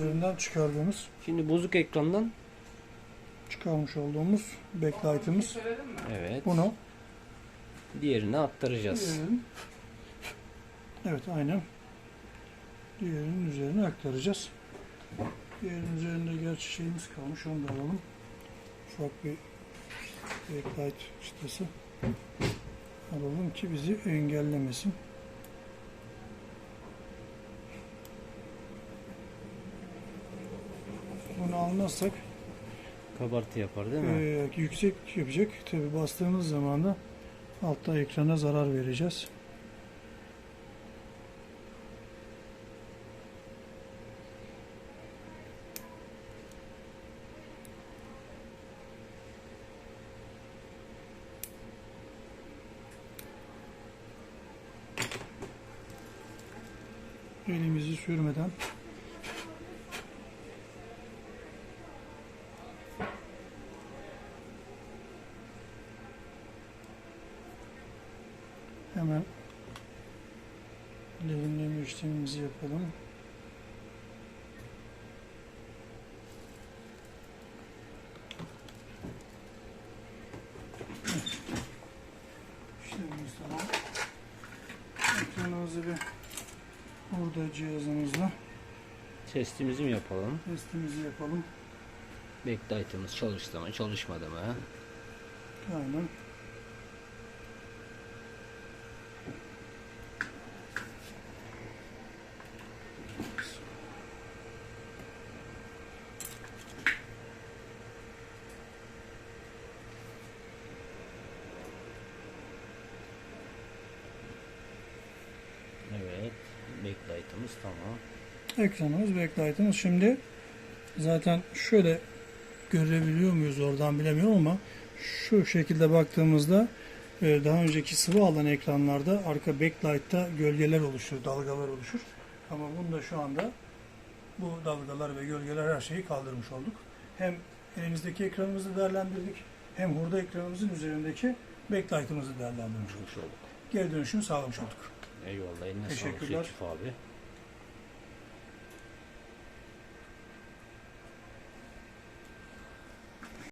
üzerinden çıkardığımız, Şimdi bozuk ekrandan çıkarmış olduğumuz backlight'ımız. evet Bunu diğerine aktaracağız. diğerinin Evet aynen. Diğerinin üzerine aktaracağız. Diğerinin üzerinde gerçi şeyimiz kalmış onu da alalım. Ufak bir backlight çıtası alalım ki bizi engellemesin. Almazsak Kabartı yapar değil mi? ee, yüksek yapacak. Tabi bastığımız zaman da altta ekrana zarar vereceğiz. Elimizi sürmeden Hemen lehimleme işlemimizi yapalım. İşlemimiz tamam. Ekranımızı bir burada cihazımızla Testimizi mi yapalım? testimizi yapalım. Backlight'ımız çalıştı mı çalışmadı mı? Aynen. Evet. Backlight'ımız tamam. Ekranımız, backlight'ımız. Şimdi zaten şöyle görebiliyor muyuz oradan bilemiyorum ama şu şekilde baktığımızda e, daha önceki sıvı alan ekranlarda arka backlight'ta gölgeler oluşur, dalgalar oluşur. Ama bunda şu anda bu dalgalar ve gölgeler her şeyi kaldırmış olduk. Hem elimizdeki ekranımızı değerlendirdik hem hurda ekranımızın üzerindeki backlight'ımızı değerlendirmiş olduk. Geri dönüşünü sağlamış olduk. Eyvallah eline sağlık Teşekkürler. Yusuf abi.